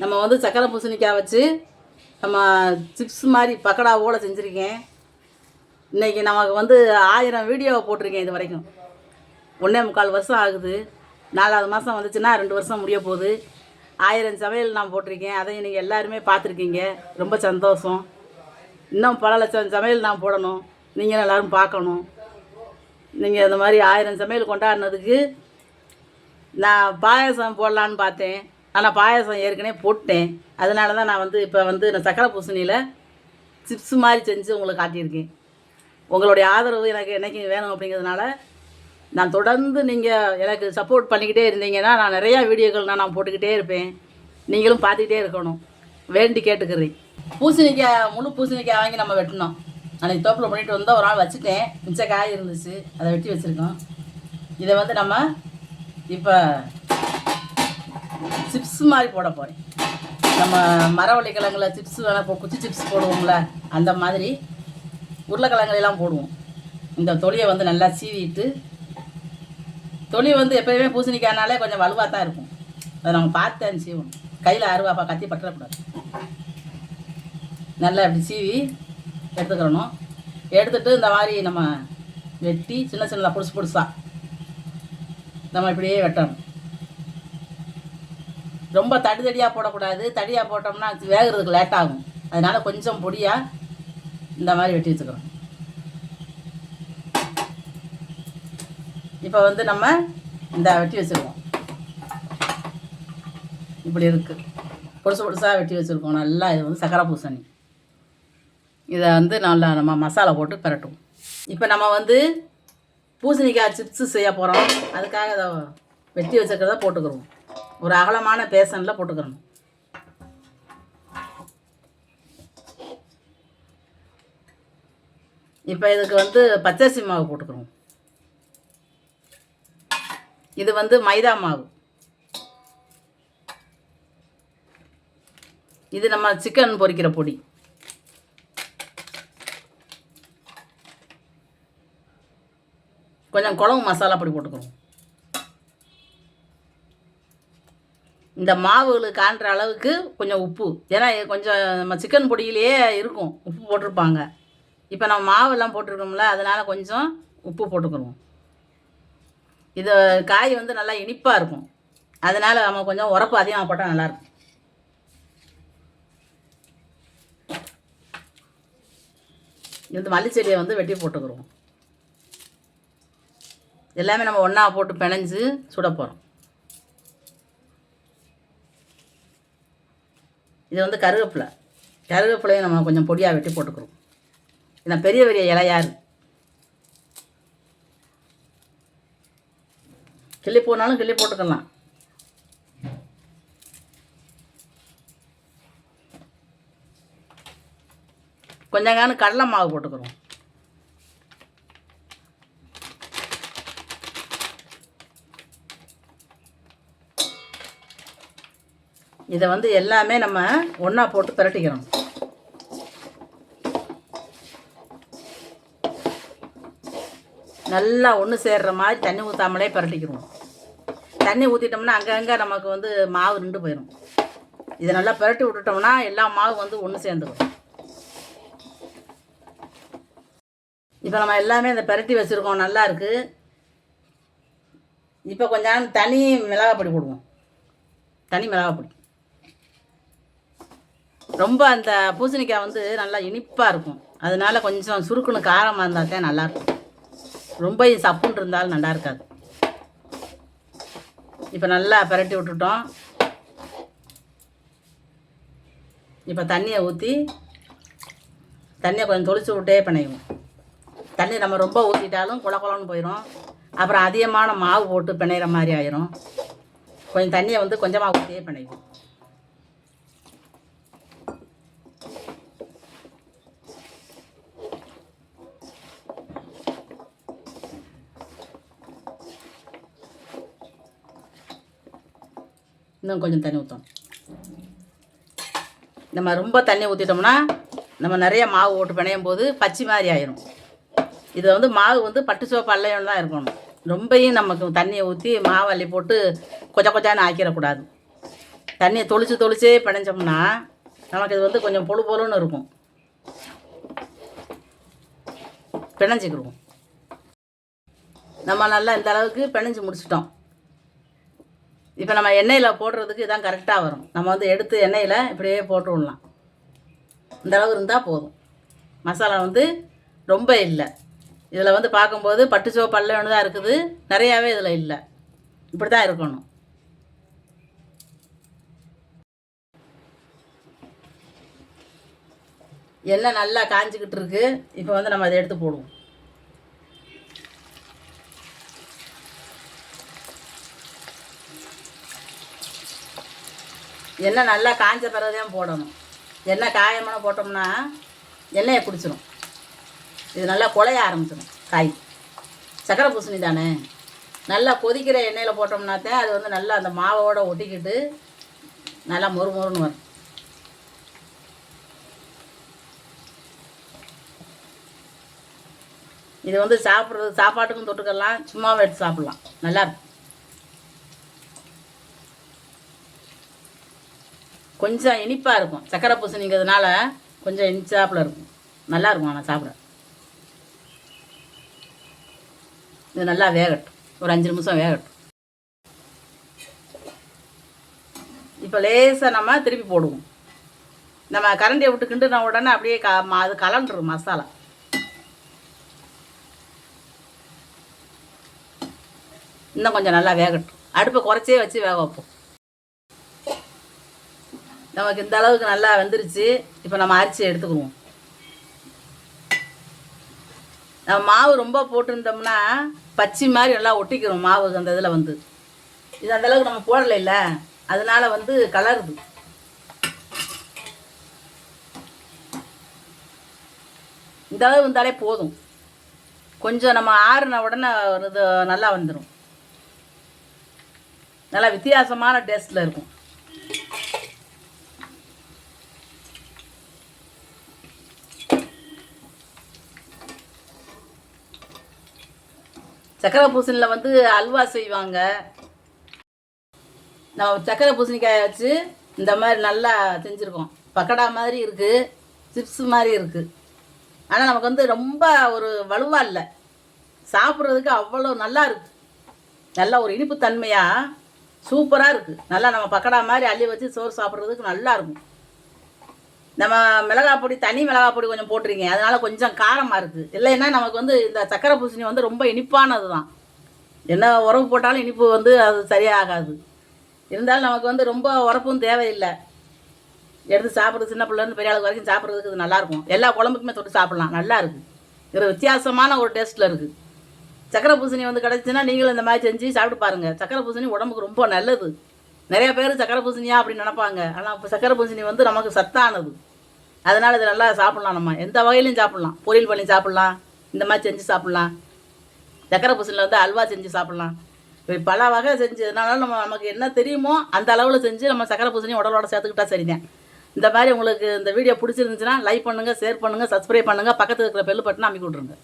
நம்ம வந்து சக்கரை பூசணிக்காய் வச்சு நம்ம சிப்ஸ் மாதிரி பக்கடாவோட செஞ்சுருக்கேன். இன்றைக்கி நமக்கு வந்து ஆயிரம் வீடியோவை போட்டிருக்கேன் இது வரைக்கும். ஒன்றே முக்கால் வருஷம் ஆகுது. நாலாவது மாதம் வந்துச்சுன்னா ரெண்டு வருஷம் முடிய போகுது. ஆயிரம் சமையல் நான் போட்டிருக்கேன். அதை நீங்கள் எல்லாருமே பார்த்துருக்கீங்க. ரொம்ப சந்தோஷம். இன்னும் பல லட்சம் சமையல் நான் போடணும். நீங்கள் எல்லோரும் பார்க்கணும். நீங்கள் இந்த மாதிரி ஆயிரம் சமையல் கொண்டாடினதுக்கு நான் பாயாசம் போடலான்னு பார்த்தேன். ஆனால் பாயாசம் ஏற்கனவே போட்டேன். அதனால தான் நான் வந்து இப்போ வந்து நான் சக்கரை பூசணியில் சிப்ஸ் மாதிரி செஞ்சு உங்களுக்கு காட்டியிருக்கேன். உங்களுடைய ஆதரவு எனக்கு என்னைக்கு வேணும் அப்படிங்கிறதுனால நான் தொடர்ந்து நீங்கள் எனக்கு சப்போர்ட் பண்ணிக்கிட்டே இருந்தீங்கன்னா நான் நிறையா வீடியோக்கள் நான் நான் போட்டுக்கிட்டே இருப்பேன். நீங்களும் பார்த்துக்கிட்டே இருக்கணும். வேண்டி கேட்டுக்கிறேன். பூசணிக்காய் முழு பூசணிக்காய் வாங்கி நம்ம வெட்டினோம் அன்றைக்கி தோப்பில் பண்ணிட்டு வந்தால் ஒரு நாள் வச்சுட்டேன். மிச்ச காய் இருந்துச்சு. அதை வெட்டி வச்சுருக்கோம். இதை வந்து நம்ம இப்போ சிப்ஸ் மாதிரி போட போகிறேன் நம்ம மரவள்ளி கிழங்குல சிப்ஸ் வேணால் இப்போ குச்சி சிப்ஸ் போடுவோம்ல அந்த மாதிரி உருளைக்கிழங்குலாம் போடுவோம். இந்த தொலியை வந்து நல்லா சீவிட்டு தொலி வந்து எப்போயுமே பூசணிக்காய்னாலே கொஞ்சம் வலுவாக தான் இருக்கும். அதை நம்ம பார்த்தேன் சீவணும். கையில் அருவாப்பா கத்தி பற்றக்கூடாது நல்லா இப்படி சீவி எடுத்துக்கிறணும். எடுத்துட்டு இந்த மாதிரி நம்ம வெட்டி சின்ன சின்னதாக புதுசு புதுசாக நம்ம இப்படியே வெட்டணும். ரொம்ப தடி தடியாக போடக்கூடாது. தடியாக போட்டோம்னா அது வேகிறதுக்கு லேட் ஆகும். அதனால் கொஞ்சம் பொடியாக இந்த மாதிரி வெட்டி வச்சுக்கிறோம். இப்போ வந்து நம்ம இந்த வெட்டி வச்சுருக்கோம் இப்படி இருக்குது பொடுசு பொடுசாக வெட்டி வச்சுருக்கோம். நல்லா இது வந்து சக்கரை பூசணி. இதை வந்து நல்லா நம்ம மசாலா போட்டு பிரட்டுவோம். இப்போ நம்ம வந்து பூசணிக்காய் சிப்ஸு செய்ய போகிறோம் அதுக்காக இதை வெட்டி வச்சுருக்கிறத போட்டுக்கிறோம். ஒரு அகலமான பேசனில் போட்டுக்கிறணும். இப்போ இதுக்கு வந்து பச்சரிசி மாவு போட்டுக்கிறோம். இது வந்து மைதா மாவு. இது நம்ம சிக்கன் பொரிக்கிற பொடி. கொஞ்சம் குழம்பு மசாலா பொடி போட்டுக்கிறோம். இந்த மாவுகளை காண்ற அளவுக்கு கொஞ்சம் உப்பு. ஏன்னா இது கொஞ்சம் நம்ம சிக்கன் பொடியிலேயே இருக்கும். உப்பு போட்டிருப்பாங்க. இப்போ நம்ம மாவெல்லாம் போட்டிருக்கோம்ல அதனால் கொஞ்சம் உப்பு போட்டுக்கிறோம். இது காய் வந்து நல்லா இனிப்பாக இருக்கும். அதனால் நம்ம கொஞ்சம் உரப்பு அதிகமாக போட்டால் நல்லாயிருக்கும் இந்த மல்லிச்செடியை வந்து வெட்டி போட்டுக்கிறோம். எல்லாமே நம்ம ஒன்றா போட்டு பிணைஞ்சு சுட போகிறோம் இது வந்து கருவேப்பிலை. கருவேப்பிலையும் நம்ம கொஞ்சம் பொடியாக வெட்டி போட்டுக்கிறோம். இதான் பெரிய பெரிய இலையாரு கிள்ளி போனாலும் கிள்ளி போட்டுக்கலாம். கொஞ்சம் காணும் கடலை மாவு போட்டுக்கிறோம். இதை வந்து எல்லாமே நம்ம ஒன்றா போட்டு பிரட்டிக்கிறோம் நல்லா ஒன்று சேர்ற மாதிரி தண்ணி ஊற்றாமலே பிரட்டிக்கிறோம் தண்ணி ஊற்றிட்டோம்னா அங்கங்கே நமக்கு வந்து மாவு நின்று போயிடும் இதை நல்லா பிரட்டி விட்டுட்டோம்னா எல்லா மாவு வந்து ஒன்று சேர்ந்துக்கும் இப்போ நம்ம எல்லாமே இந்த பிரட்டி வச்சுருக்கோம். நல்லா இருக்குது இப்போ கொஞ்சம் தனி மிளகாப்பொடி போடுவோம். தனி மிளகாப்பொடி. ரொம்ப அந்த பூசணிக்காய் வந்து நல்லா இனிப்பாக இருக்கும். அதனால கொஞ்சம் சுருக்குன்னு காரமாக இருந்தால் தான் நல்லாயிருக்கும் ரொம்ப சப்புன்னு இருந்தாலும் நல்லா இருக்காது. இப்போ நல்லா பிரட்டி விட்டுட்டோம். இப்போ தண்ணியை ஊற்றி தண்ணியை கொஞ்சம் தொளிச்சு விட்டே பிணையும் தண்ணி நம்ம ரொம்ப ஊற்றிட்டாலும் குள குளம்னு போயிடும் அப்புறம் அதிகமான மாவு போட்டு பிணையிற மாதிரி ஆயிரும். கொஞ்சம் தண்ணியை வந்து கொஞ்சமாக ஊற்றியே பிணையும் இன்னும் கொஞ்சம் தண்ணி ஊற்றணும் நம்ம ரொம்ப தண்ணி ஊற்றிட்டோம்னா நம்ம நிறைய மாவு போட்டு பிணையும் போது பச்சை மாதிரி ஆயிரும். இது வந்து மாவு வந்து பட்டு சோப்பு அல்லையோன்னு தான் இருக்கணும். ரொம்பையும் நமக்கு தண்ணியை ஊற்றி மாவு அள்ளி போட்டு கொச்ச கொச்சான்னு ஆக்கிடக்கூடாது. தண்ணியை தொளிச்சு தொளிச்சே பிணைஞ்சோம்னா நமக்கு இது வந்து கொஞ்சம் பொழு பொழுன்னு இருக்கும். பிணைஞ்சிக்கிடுவோம். நம்ம நல்லா இந்த அளவுக்கு பிணைஞ்சு முடிச்சிட்டோம். இப்போ நம்ம எண்ணெயில் போடுறதுக்கு இதான் கரெக்டாக வரும். நம்ம வந்து எடுத்து எண்ணெயில் இப்படியே போட்டு விடலாம். இந்த அளவு இருந்தால் போதும். மசாலா வந்து ரொம்ப இல்லை. இதில் வந்து பார்க்கும்போது பட்டு சிவப்பு ஒன்று தான் இருக்குது. நிறையாவே இதில் இல்லை. இப்படி தான் இருக்கணும். எண்ணெய் நல்லா காஞ்சிக்கிட்டு இருக்குது இப்போ வந்து நம்ம அதை எடுத்து போடுவோம். எண்ணெய் நல்லா காஞ்ச பிறகு தான் போடணும். எண்ணெய் காயமான போட்டோம்னா எண்ணெயை பிடிச்சிரும் இது நல்லா குழைய ஆரம்பிச்சிடும் காய். சக்கரை பூசணி தானே? நல்லா கொதிக்கிற எண்ணெயில் போட்டோம்னாத்தான் அது வந்து நல்லா அந்த மாவோட ஒட்டிக்கிட்டு நல்லா மொறு மொறுன்னு வரும். இது வந்து சாப்பிட்றது சாப்பாட்டுக்கும் தொட்டுக்கலாம் சும்மாவும் எடுத்து சாப்பிட்லாம். நல்லா கொஞ்சம் இனிப்பாக இருக்கும். சக்கரை பூசணிங்கிறதுனால கொஞ்சம் இனிச்சாப்பில் இருக்கும். நல்லா இருக்கும் ஆனால் சாப்பிட. இது நல்லா வேகட்டும். ஒரு அஞ்சு நிமிஷம் வேகட்டும். இப்போ லேசாக நம்ம திருப்பி போடுவோம். நம்ம கரண்டியை விட்டு கிண்டுன உடனே அப்படியே க அது கலண்டுரும் மசாலா. இன்னும் கொஞ்சம் நல்லா வேகட்டும். அடுப்பை குறைச்சே வச்சு வேக வைப்போம். நமக்கு இந்த அளவுக்கு நல்லா வெந்துருச்சு. இப்போ நம்ம அரிசி எடுத்துக்குவோம். நம்ம மாவு ரொம்ப போட்டிருந்தோம்னா பச்சி மாதிரி நல்லா ஒட்டிக்கிறோம் மாவு அந்த இதில் வந்து. இது அந்த அளவுக்கு நம்ம போடலை இல்லை அதனால் வந்து கலருது. இந்த அளவு இருந்தாலே போதும். கொஞ்சம் நம்ம ஆறுன உடனே ஒரு இது நல்லா வந்துடும் நல்லா வித்தியாசமான டேஸ்ட்டில் இருக்கும். சக்கரை பூசணியில் வந்து அல்வா செய்வாங்க. நம்ம சக்கரை பூசணிக்காயை வச்சு இந்த மாதிரி நல்லா செஞ்சுருக்கோம். பக்கடா மாதிரி இருக்குது சிப்ஸ் மாதிரி இருக்குது ஆனால் நமக்கு வந்து ரொம்ப ஒரு வலுவாக இல்லை. சாப்பிட்றதுக்கு அவ்வளோ நல்லா இருக்குது நல்லா ஒரு இனிப்பு தன்மையாக சூப்பராக இருக்குது நல்லா நம்ம பக்கடா மாதிரி அள்ளி வச்சு சோறு சாப்பிட்றதுக்கு நல்லா இருக்கும். நம்ம மிளகா பொடி தனி மிளகா பொடி கொஞ்சம் போட்டிருக்கீங்க அதனால கொஞ்சம் காரமாக இருக்குது இல்லைன்னா நமக்கு வந்து இந்த சக்கரை பூசணி வந்து ரொம்ப இனிப்பானது தான் என்ன உறவு போட்டாலும் இனிப்பு வந்து அது சரியாகாது. இருந்தாலும் நமக்கு வந்து ரொம்ப உரப்பும் தேவையில்லை. எடுத்து சாப்பிட்றது சின்ன பிள்ளைலேருந்து பெரிய ஆளுக்கு வரைக்கும் சாப்பிட்றதுக்கு இது நல்லாயிருக்கும். எல்லா குழம்புக்குமே தொட்டு சாப்பிட்லாம். நல்லா இருக்குது இது வித்தியாசமான ஒரு டேஸ்ட்டில் இருக்குது சக்கரை பூசணி வந்து கிடச்சின்னா நீங்களும் இந்த மாதிரி செஞ்சு சாப்பிட்டு பாருங்கள் சக்கரை பூசணி உடம்புக்கு ரொம்ப நல்லது. நிறைய பேர் சக்கரை பூசணியா அப்படின்னு நினைப்பாங்க. ஆனால் இப்போ சக்கரை பூசணி வந்து நமக்கு சத்தானது. அதனால் இது நல்லா சாப்பிட்லாம் நம்ம. எந்த வகையிலையும் சாப்பிட்லாம். பொரியல் பண்ணி சாப்பிட்லாம். இந்த மாதிரி செஞ்சு சாப்பிட்லாம். சக்கரை பூசணியில் வந்து அல்வா செஞ்சு சாப்பிட்லாம். இப்படி பல வகை செஞ்சு அதனால நம்ம நமக்கு என்ன தெரியுமோ அந்த அளவில் செஞ்சு நம்ம சக்கரை பூசணி உடலோட சேர்த்துக்கிட்டா சரிதான் இந்த மாதிரி உங்களுக்கு இந்த வீடியோ பிடிச்சிருந்துச்சுன்னா லைக் பண்ணுங்கள் ஷேர் பண்ணுங்கள் சப்ஸ்கிரைப் பண்ணுங்கள் பக்கத்தில் இருக்கிற பெல் பட்டனை அமைக்கி விட்ருங்க